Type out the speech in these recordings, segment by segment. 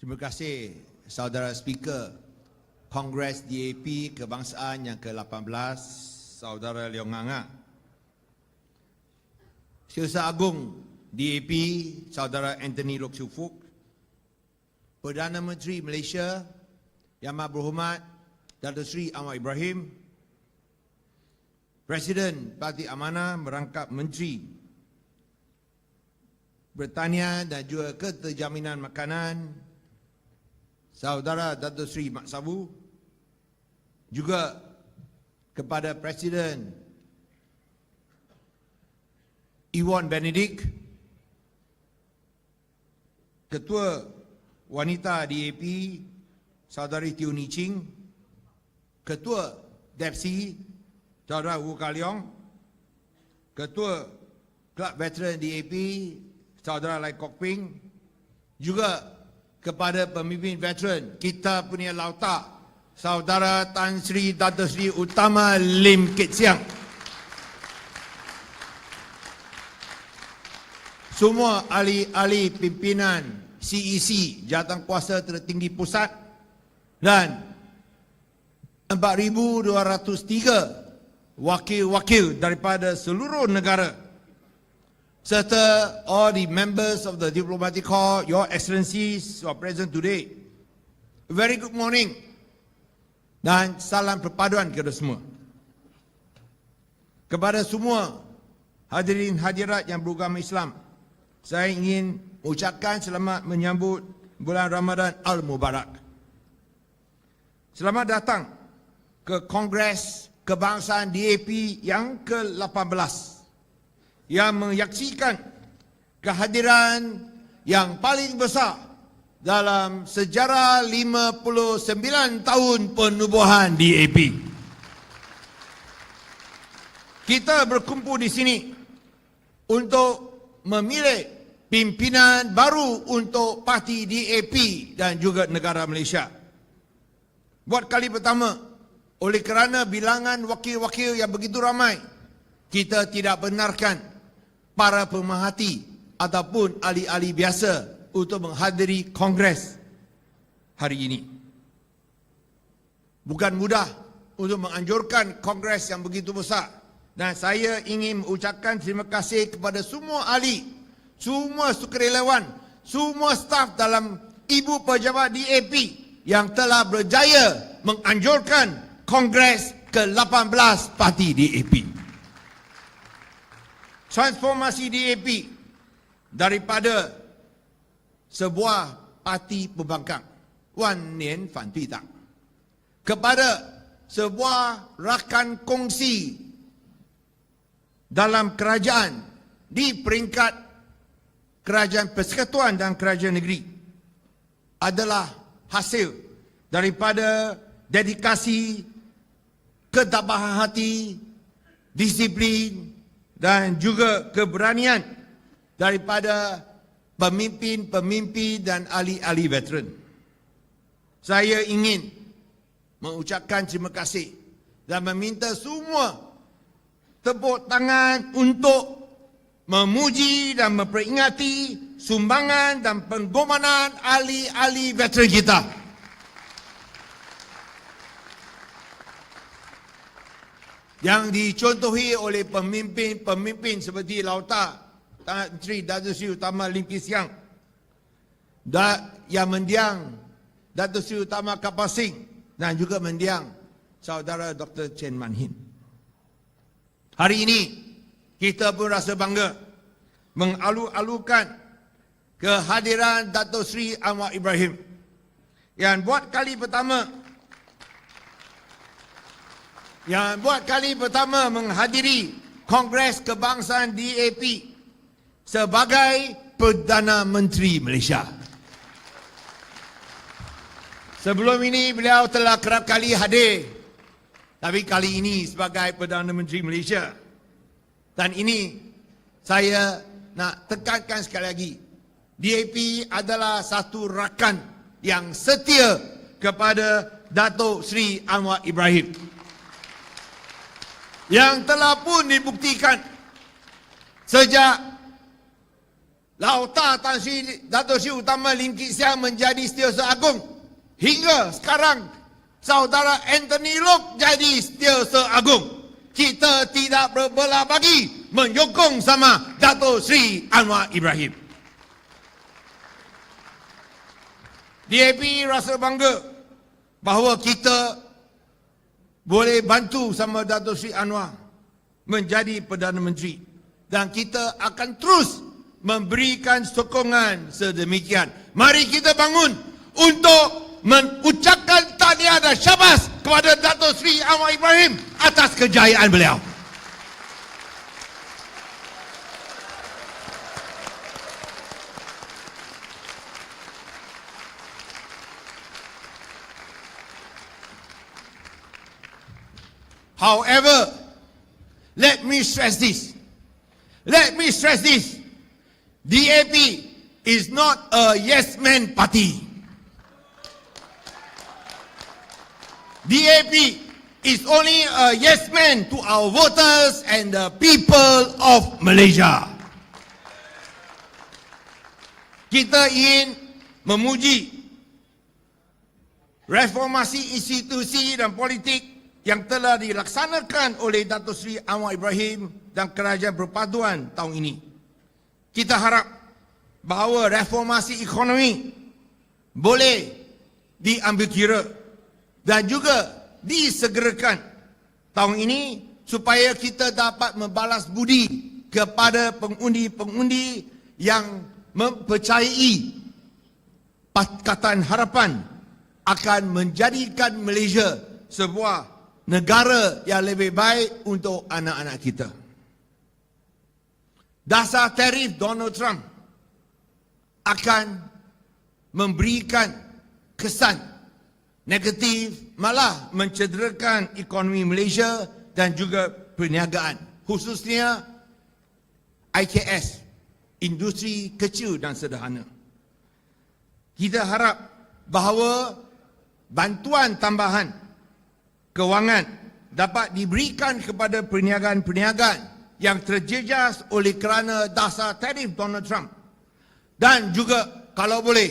Terima kasih saudara speaker Kongres DAP Kebangsaan yang ke-18 saudara Leong Nganga. Setiausaha Agung DAP saudara Anthony Lok Siu Fuk. Perdana Menteri Malaysia Yang Amat Berhormat Datuk Seri Anwar Ibrahim. Presiden Parti Amanah merangkap Menteri Bertanian dan juga Keterjaminan Makanan Saudara Datuk Seri Mak Sabu juga kepada Presiden Iwan Benedict Ketua Wanita DAP Saudari Teo Ni Ching Ketua Depsi Saudara Wu Ka Leong Ketua Kelab Veteran DAP Saudara Lai Kok Ping juga kepada pemimpin veteran kita punya lauta Saudara Tan Sri Dato Sri Utama Lim Kit Siang. Semua ahli-ahli pimpinan CEC Jawatan Kuasa Tertinggi Pusat dan 4,203 wakil-wakil daripada seluruh negara serta all the members of the diplomatic corps, your excellencies who are present today. A very good morning dan salam perpaduan kepada semua. Kepada semua hadirin hadirat yang beragama Islam, saya ingin ucapkan selamat menyambut bulan Ramadan Al-Mubarak. Selamat datang ke Kongres Kebangsaan DAP yang ke-18 yang menyaksikan kehadiran yang paling besar dalam sejarah 59 tahun penubuhan DAP. Kita berkumpul di sini untuk memilih pimpinan baru untuk parti DAP dan juga negara Malaysia. Buat kali pertama, oleh kerana bilangan wakil-wakil yang begitu ramai, kita tidak benarkan para pemerhati ataupun ahli-ahli biasa untuk menghadiri kongres hari ini. Bukan mudah untuk menganjurkan kongres yang begitu besar. Dan saya ingin mengucapkan terima kasih kepada semua ahli, semua sukarelawan, semua staf dalam ibu pejabat DAP yang telah berjaya menganjurkan kongres ke-18 parti DAP transformasi DAP daripada sebuah parti pembangkang Wan Nian Fan Tui Tang kepada sebuah rakan kongsi dalam kerajaan di peringkat kerajaan persekutuan dan kerajaan negeri adalah hasil daripada dedikasi ketabahan hati, disiplin, dan juga keberanian daripada pemimpin-pemimpin dan ahli-ahli veteran. Saya ingin mengucapkan terima kasih dan meminta semua tepuk tangan untuk memuji dan memperingati sumbangan dan penggomanan ahli-ahli veteran kita. Yang dicontohi oleh pemimpin-pemimpin seperti Lauta Tan Sri Datuk Sri Utama Lim Kit Siang da, yang mendiang Datuk Sri Utama Kapal Singh dan juga mendiang saudara Dr. Chen Man Hin. Hari ini kita pun rasa bangga mengalu-alukan kehadiran Datuk Sri Anwar Ibrahim yang buat kali pertama yang buat kali pertama menghadiri Kongres Kebangsaan DAP sebagai Perdana Menteri Malaysia. Sebelum ini beliau telah kerap kali hadir tapi kali ini sebagai Perdana Menteri Malaysia. Dan ini saya nak tekankan sekali lagi. DAP adalah satu rakan yang setia kepada Datuk Sri Anwar Ibrahim yang telah pun dibuktikan sejak Lauta Tan Sri Dato Sri Utama Lim Kit Siang menjadi Setiausaha Agung. Hingga sekarang saudara Anthony Lok jadi Setiausaha Agung. Kita tidak berbelah bagi menyokong sama Dato Sri Anwar Ibrahim. DAP rasa bangga bahawa kita boleh bantu sama Dato Sri Anwar menjadi Perdana Menteri dan kita akan terus memberikan sokongan sedemikian. Mari kita bangun untuk mengucapkan tahniah dan syabas kepada Dato Sri Anwar Ibrahim atas kejayaan beliau. However, let me stress this. Let me stress this. DAP is not a yes man party. DAP is only a yes man to our voters and the people of Malaysia. Kita ingin memuji reformasi institusi dan politik yang telah dilaksanakan oleh Datuk Seri Anwar Ibrahim dan Kerajaan Perpaduan tahun ini. Kita harap bahawa reformasi ekonomi boleh diambil kira dan juga disegerakan tahun ini supaya kita dapat membalas budi kepada pengundi-pengundi yang mempercayai Pakatan Harapan akan menjadikan Malaysia sebuah negara yang lebih baik untuk anak-anak kita. Dasar tarif Donald Trump akan memberikan kesan negatif malah mencederakan ekonomi Malaysia dan juga perniagaan khususnya IKS industri kecil dan sederhana. Kita harap bahawa bantuan tambahan kewangan dapat diberikan kepada perniagaan-perniagaan yang terjejas oleh kerana dasar tarif Donald Trump dan juga kalau boleh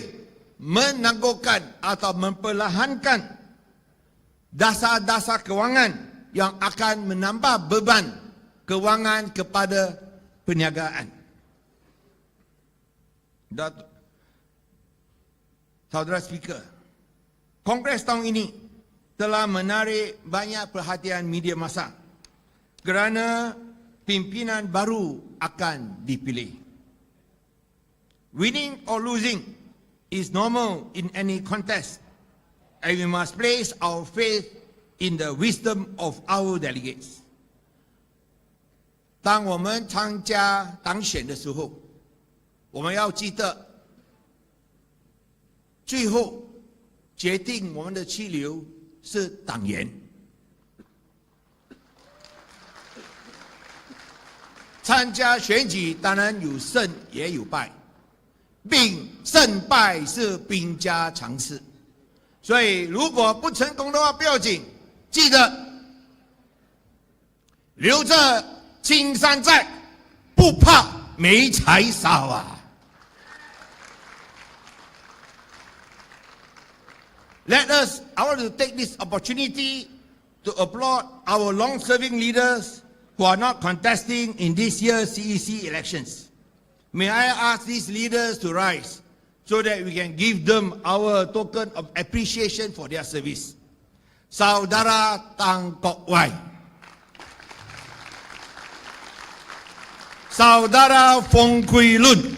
menangguhkan atau memperlahankan dasar-dasar kewangan yang akan menambah beban kewangan kepada perniagaan. Datuk Saudara Speaker, Kongres tahun ini telah menarik banyak perhatian media masa kerana pimpinan baru akan dipilih. Winning or losing is normal in any contest and we must place our faith in the wisdom of our delegates. 当我们参加当选的时候，我们要记得，最后决定我们的气流 是党员。参加选举当然有胜也有败，并胜败是兵家常事。所以如果不成功的话不要紧，记得留着青山在，不怕没柴烧啊！Let us, I want to take this opportunity to applaud our long-serving leaders who are not contesting in this year's CEC elections. May I ask these leaders to rise so that we can give them our token of appreciation for their service. Saudara Tang Kok Wai. Saudara Fong Kui Lun.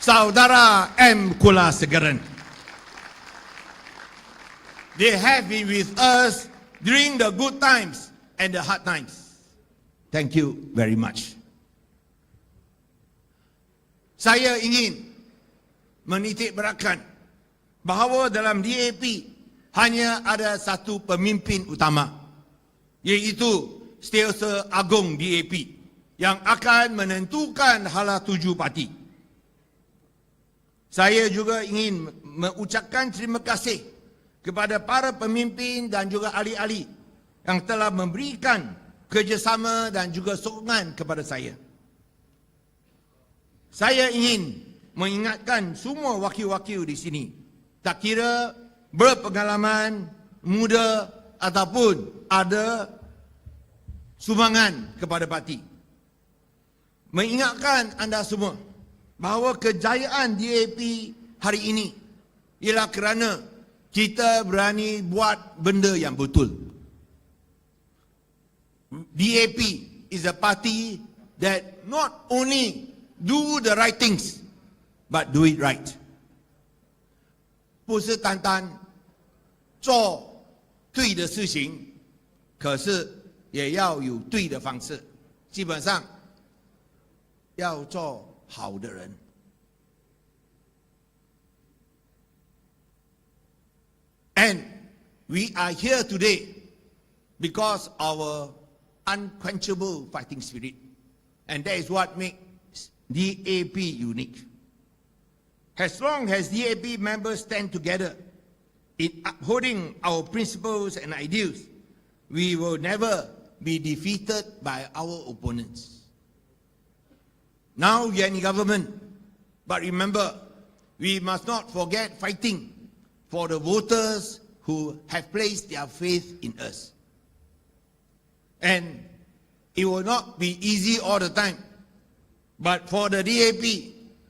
Saudara M. Kula Segaran. They have been with us during the good times and the hard times. Thank you very much. Saya ingin menitik beratkan bahawa dalam DAP hanya ada satu pemimpin utama iaitu Setiausaha Agung DAP yang akan menentukan hala tuju parti. Saya juga ingin mengucapkan terima kasih kepada para pemimpin dan juga ahli-ahli yang telah memberikan kerjasama dan juga sokongan kepada saya. Saya ingin mengingatkan semua wakil-wakil di sini. Tak kira berpengalaman, muda ataupun ada sumbangan kepada parti. Mengingatkan anda semua bahawa kejayaan DAP hari ini ialah kerana kita berani buat benda yang betul. DAP is a party that not only do the right things, but do it right. 不是单单做对的事情，可是也要有对的方式。基本上要做好的人。 We are here today because our unquenchable fighting spirit. And that is what makes DAP unique. As long as DAP members stand together in upholding our principles and ideals, we will never be defeated by our opponents. Now we are in government, but remember, we must not forget fighting for the voters who have placed their faith in us. And it will not be easy all the time. But for the DAP,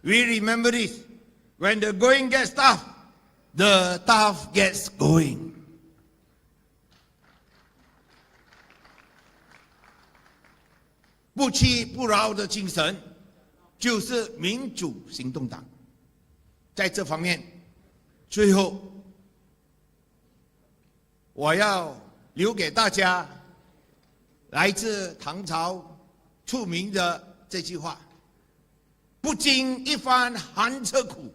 we remember this. When the going gets tough, the tough gets going. 我要留给大家来自唐朝出名的这句话：“不经一番寒彻骨，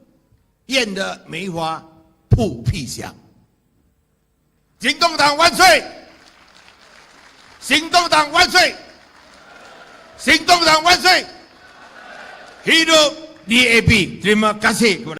验得梅花扑鼻香。”行动党万岁！行动党万岁！行动党万岁！Hidup DAP. Terima kasih